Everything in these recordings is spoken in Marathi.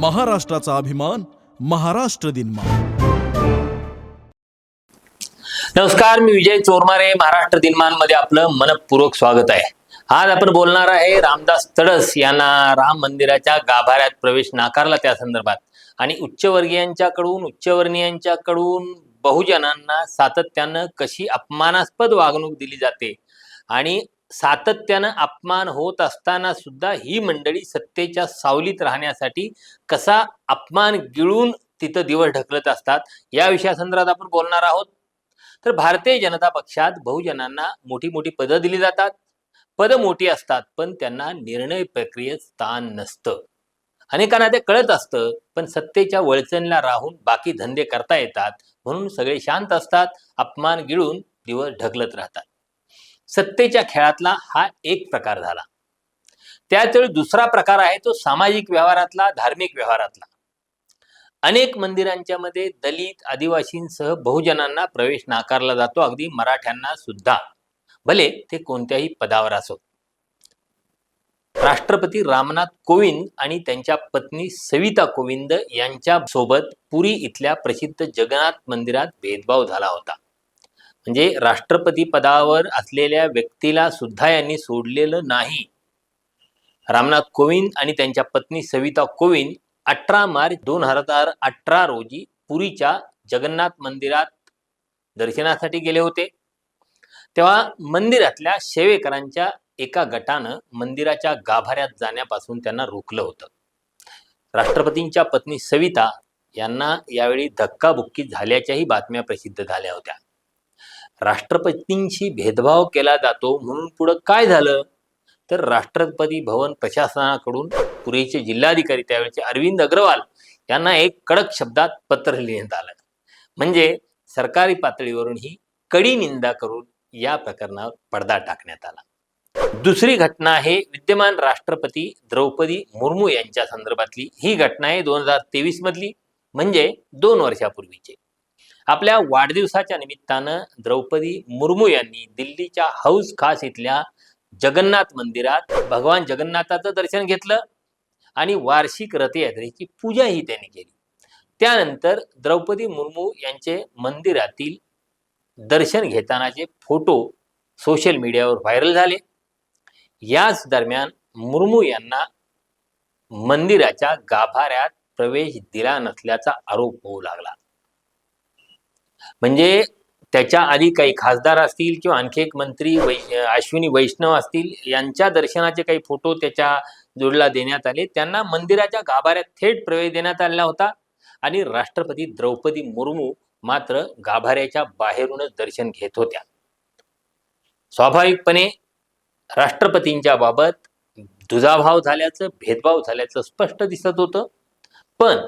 महाराष्ट्राचा अभिमान महाराष्ट्र दिनमा नमस्कार मी विजय चोरमारे महाराष्ट्र दिनमानमध्ये आपलं मनपूर्वक स्वागत आहे. आज आपण बोलणार आहे रामदास तडस यांना राम मंदिराच्या गाभाऱ्यात प्रवेश नाकारला त्या संदर्भात. आणि उच्चवर्गीयांच्याकडून उच्चवर्णीयांच्याकडून बहुजनांना सातत्यानं कशी अपमानास्पद वागणूक दिली जाते आणि सातत्यानं अपमान होत असताना सुद्धा ही मंडळी सत्तेच्या सावलीत राहण्यासाठी कसा अपमान गिळून तिथं दिवस ढकलत असतात या विषयासंदर्भात आपण बोलणार आहोत. तर भारतीय जनता पक्षात बहुजनांना मोठी मोठी पदं दिली जातात. पदं मोठी असतात पण त्यांना निर्णय प्रक्रियेत स्थान नसतं. अनेकांना ते कळत असतं पण सत्तेच्या वळचणला राहून बाकी धंदे करता येतात म्हणून सगळे शांत असतात अपमान गिळून दिवस ढकलत राहतात. सत्तेच्या खेळातला हा एक प्रकार झाला. त्याचवेळी दुसरा प्रकार आहे तो सामाजिक व्यवहारातला धार्मिक व्यवहारातला. अनेक मंदिरांच्या मध्ये दलित आदिवासींसह बहुजनांना प्रवेश नाकारला जातो अगदी मराठ्यांना सुद्धा. भले ते कोणत्याही पदावर असो. राष्ट्रपती रामनाथ कोविंद आणि त्यांच्या पत्नी सविता कोविंद यांच्या सोबत पुरी इथल्या प्रसिद्ध जगन्नाथ मंदिरात भेदभाव झाला होता. म्हणजे राष्ट्रपती पदावर असलेल्या व्यक्तीला सुद्धा यांनी सोडलेलं नाही. रामनाथ कोविंद आणि त्यांच्या पत्नी सविता कोविंद अठरा मार्च दोन हजार अठरा रोजी पुरीच्या जगन्नाथ मंदिरात दर्शनासाठी गेले होते. तेव्हा मंदिरातल्या सेवेकरांच्या एका गटानं मंदिराच्या गाभाऱ्यात जाण्यापासून त्यांना रोखलं होतं. राष्ट्रपतींच्या पत्नी सविता यांना यावेळी धक्काबुक्की झाल्याच्याही बातम्या प्रसिद्ध झाल्या होत्या. राष्ट्रपतींशी भेदभाव केला जातो म्हणून पुढं काय झालं? तर राष्ट्रपती भवन प्रशासनाकडून पुरेचे जिल्हाधिकारी त्यावेळेचे अरविंद अग्रवाल यांना एक कडक शब्दात पत्र लिहिण्यात आलं. म्हणजे सरकारी पातळीवरून ही कडी निंदा करून या प्रकरणावर पडदा टाकण्यात आला. दुसरी घटना आहे विद्यमान राष्ट्रपती द्रौपदी मुर्मू यांच्या संदर्भातली. ही घटना आहे दोन हजार तेवीस मधली. म्हणजे दोन वर्षापूर्वीची. आपल्या वाढदिवसाच्या निमित्तानं द्रौपदी मुर्मू यांनी दिल्लीच्या हौस खास इथल्या जगन्नाथ मंदिरात भगवान जगन्नाथाचं दर्शन घेतलं आणि वार्षिक रथयात्रेची पूजाही त्यांनी केली. त्यानंतर द्रौपदी मुर्मू यांचे मंदिरातील दर्शन घेतानाचे फोटो सोशल मीडियावर व्हायरल झाले. याच दरम्यान मुर्मू यांना मंदिराच्या गाभाऱ्यात प्रवेश दिला नसल्याचा आरोप होऊ लागला. म्हणजे त्याच्या आधी काही खासदार असतील किंवा आणखी एक मंत्री वै अश्विनी वैष्णव असतील यांच्या दर्शनाचे काही फोटो त्याच्या जोडला देण्यात आले. त्यांना मंदिराच्या गाभाऱ्यात थेट प्रवेश देण्यात आलेला होता. आणि राष्ट्रपती द्रौपदी मुर्मू मात्र गाभाऱ्याच्या बाहेरूनच दर्शन घेत होत्या. स्वाभाविकपणे राष्ट्रपतींच्या बाबत दुजाभाव झाल्याचं भेदभाव झाल्याचं स्पष्ट दिसत होतं. पण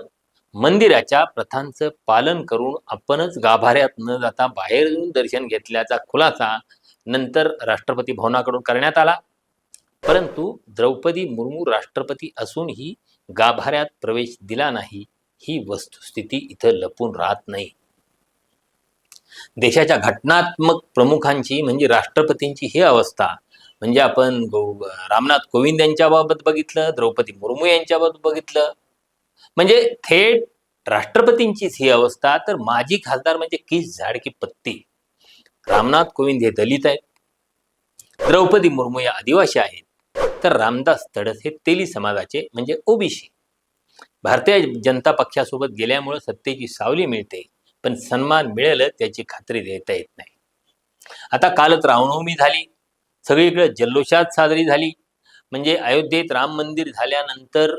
मंदिराच्या प्रथांचं पालन करून आपणच गाभाऱ्यात न जाता बाहेर येऊन दर्शन घेतल्याचा खुलासा नंतर राष्ट्रपती भवनाकडून करण्यात आला. परंतु द्रौपदी मुर्मू राष्ट्रपती असूनही गाभाऱ्यात प्रवेश दिला नाही ही वस्तुस्थिती इथं लपून राहत नाही. देशाच्या घटनात्मक प्रमुखांची म्हणजे राष्ट्रपतींची ही अवस्था म्हणजे आपण रामनाथ कोविंद यांच्या बाबत बघितलं द्रौपदी मुर्मू यांच्याबाबत बघितलं म्हणजे थेट राष्ट्रपतींचीच ही अवस्था तर माजी खासदार म्हणजे किस झाड की पत्ती? रामनाथ कोविंद हे दलित आहेत. द्रौपदी मुर्मू या आदिवासी आहेत. तर रामदास तडस हे तेली समाजाचे म्हणजे ओबीसी. भारतीय जनता पक्षासोबत गेल्यामुळे सत्तेची सावली मिळते पण सन्मान मिळेलच त्याची खात्री देता येत नाही. आता कालच रामनवमी झाली. सगळीकडे जल्लोषात साजरी झाली. म्हणजे अयोध्येत राम मंदिर झाल्यानंतर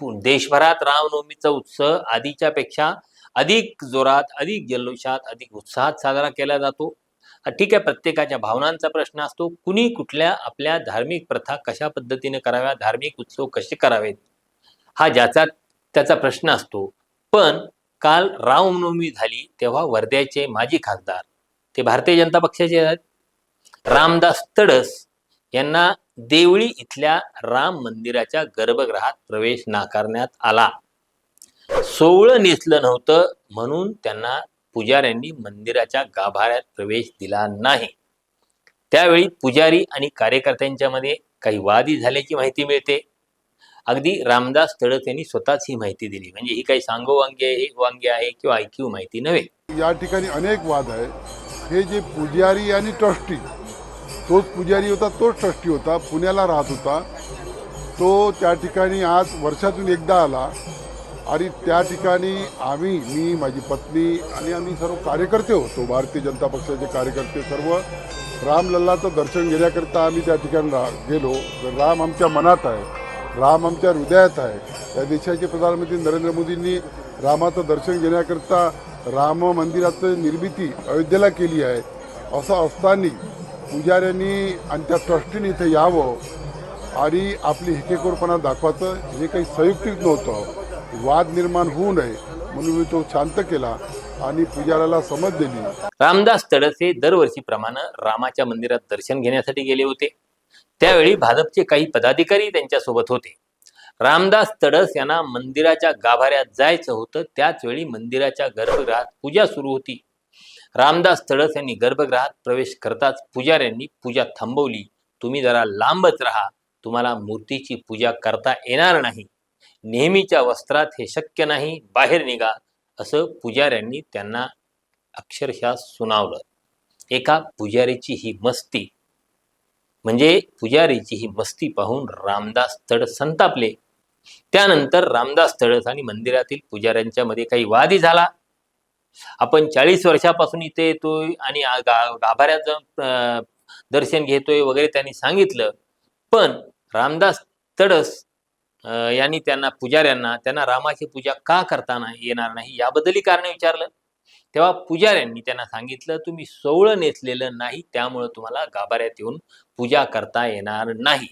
पु- देशभरात रामनवमीचा उत्सव आधीच्या पेक्षा अधिक जोरात अधिक जल्लोषात अधिक उत्साहात साजरा केला जातो. ठीक आहे प्रत्येकाच्या भावनांचा प्रश्न असतो कुणी कुठल्या आपल्या धार्मिक प्रथा कशा पद्धतीने कराव्या धार्मिक उत्सव कसे करावेत हा ज्याचा त्याचा प्रश्न असतो. पण काल रामनवमी झाली तेव्हा वर्ध्याचे माजी खासदार ते भारतीय जनता पक्षाचे आहेत. रामदास तडस यांना देवळी इथल्या राम मंदिराच्या गर्भगृहात प्रवेश नाकारण्यात आला. सोवळं नेसलं नव्हतं म्हणून त्यांना पुजाऱ्यांनी मंदिराच्या गाभाऱ्यात प्रवेश दिला नाही. त्यावेळी पुजारी आणि कार्यकर्त्यांच्या मध्ये काही वादी झाल्याची माहिती मिळते. अगदी रामदास तडस यांनी स्वतःच ही माहिती दिली. म्हणजे ही काही सांगो वांगी आहे वांगी आहे किंवा ऐकीव माहिती नव्हे. या ठिकाणी अनेक वाद आहे हे जे पुजारी आणि ट्रस्टी तोच पुजारी होता तोच ट्रस्टी होता पुण्याला राहत होता. तो त्या ठिकाणी आज वर्षातून एकदा आला आणि त्या ठिकाणी आम्ही मी माझी पत्नी आणि आम्ही सर्व कार्यकर्ते होतो भारतीय जनता पक्षाचे कार्यकर्ते सर्व. रामलल्लाचं दर्शन घेण्याकरिता आम्ही त्या ठिकाणी रा गेलो. राम आमच्या मनात आहे राम आमच्या हृदयात आहे. या देशाचे प्रधानमंत्री नरेंद्र मोदींनी रामाचं दर्शन घेण्याकरिता राम मंदिराचं निर्मिती अयोध्येला केली आहे असं असताना पुजाऱ्यांनी आणि त्या ट्रस्टीने इथे यावं आणि आपली हिकेकोरपणा दाखवायचं. हे काही संयुक्तिक नव्हतं. वाद निर्माण होऊ नये म्हणून मी तो शांत केला आणि पुजाऱ्याला समज दिली. रामदास तडस हे दरवर्षीप्रमाणे रामाच्या मंदिरात दर्शन घेण्यासाठी गेले होते. त्यावेळी भाजपचे काही पदाधिकारी त्यांच्यासोबत होते. रामदास तडस यांना मंदिराच्या गाभाऱ्यात जायचं होतं. त्याच वेळी मंदिराच्या गर्भगृहात पूजा सुरू होती. रामदास तडस यांनी गर्भगृहात प्रवेश करताच पुजाऱ्यांनी पूजा थांबवली. तुम्ही जरा लांबच राहा. तुम्हाला मूर्तीची पूजा करता येणार नाही. नेहमीच्या वस्त्रात हे शक्य नाही. बाहेर निघा. असं पुजाऱ्यांनी त्यांना अक्षरशः सुनावलं. एका पुजारीची ही मस्ती. म्हणजे पुजारीची ही मस्ती पाहून रामदास तड संतापले. त्यानंतर रामदास तडस आणि मंदिरातील पुजाऱ्यांच्या मध्ये काही वादही झाला. आपण चाळीस वर्षापासून इथे येतोय आणि गाभाऱ्यात जाऊन दर्शन घेतोय वगैरे त्यांनी सांगितलं. पण रामदास तडस यांनी त्यांना पुजाऱ्यांना त्यांना रामाची पूजा का करताना येणार नाही याबद्दलही कारण विचारलं. तेव्हा पुजाऱ्यांनी त्यांना सांगितलं तुम्ही सोवळं नेसलेलं नाही त्यामुळं तुम्हाला गाभाऱ्यात येऊन पूजा करता येणार नाही.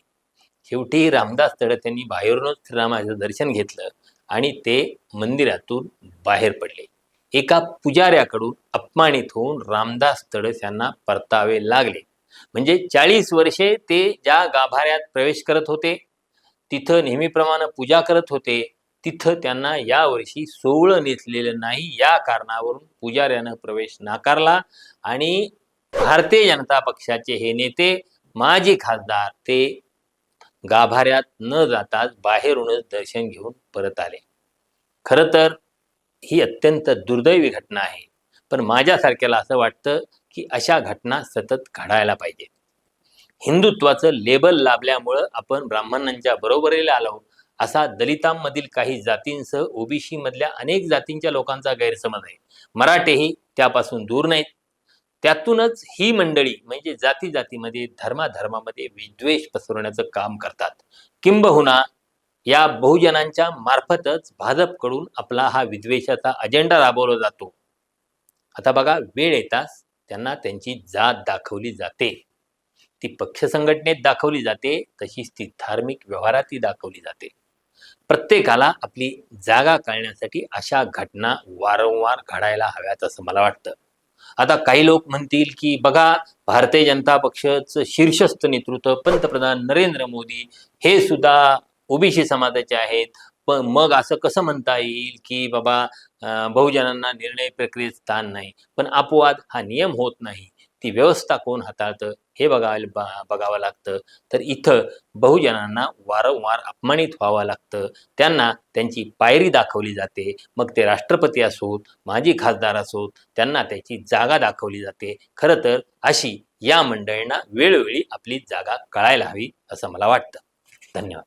शेवटी रामदास तडस यांनी बाहेरूनच श्रीरामाचं दर्शन घेतलं आणि ते मंदिरातून बाहेर पडले. एका पुजाऱ्याकडून अपमानित होऊन रामदास तडस यांना परतावे लागले. म्हणजे चाळीस वर्षे ते ज्या गाभाऱ्यात प्रवेश करत होते तिथं नेहमीप्रमाणे पूजा करत होते तिथं त्यांना यावर्षी सोवळं नेसलेलं नाही या कारणावरून पुजाऱ्यानं प्रवेश नाकारला आणि भारतीय जनता पक्षाचे हे नेते माजी खासदार ते गाभाऱ्यात न जाताच बाहेरूनच दर्शन घेऊन परत आले. खरं तर ही अत्यंत दुर्दैवी घटना आहे. पण माझ्यासारख्याला असं वाटतं की अशा घटना सतत घडायला पाहिजेत हिंदुत्वाचं लेबल लाभल्यामुळं आपण ब्राह्मणांच्या बरोबरीला आलो असा दलितांमधील काही जातींसह ओबीसी मधल्या अनेक जातींच्या लोकांचा गैरसमज आहे. मराठेही त्यापासून दूर नाहीत. त्यातूनच ही मंडळी म्हणजे जाती जातीमध्ये धर्माधर्मामध्ये विद्वेष पसरवण्याचं काम करतात. किंबहुना या बहुजनांच्या मार्फतच भाजपकडून आपला हा विद्वेषाचा अजेंडा राबवला जातो. आता बघा वेळ येताच त्यांना त्यांची जात दाखवली जाते. ती पक्ष संघटनेत दाखवली जाते तशीच ती धार्मिक व्यवहारातही दाखवली जाते. प्रत्येकाला आपली जागा कळण्यासाठी अशा घटना वारंवार घडायला हव्यात असं मला वाटतं. आता काही लोक म्हणतील की बघा भारतीय जनता पक्षाचं शीर्षस्थ नेतृत्व पंतप्रधान नरेंद्र मोदी हे सुद्धा ओबीसी समाजाचे आहेत. पण मग असं कसं म्हणता येईल की बाबा बहुजनांना निर्णय प्रक्रियेत स्थान नाही. पण अपवाद हा नियम होत नाही. ती व्यवस्था कोण हाताळतं हे बघायला बघावं लागतं. तर इथं बहुजनांना वारंवार अपमानित व्हावं लागतं. त्यांना त्यांची पायरी दाखवली जाते. मग ते राष्ट्रपती असोत माजी खासदार असोत त्यांना त्याची जागा दाखवली जाते. खरं तर अशी या मंडळींना वेळोवेळी आपली जागा कळायला हवी असं मला वाटतं. धन्यवाद.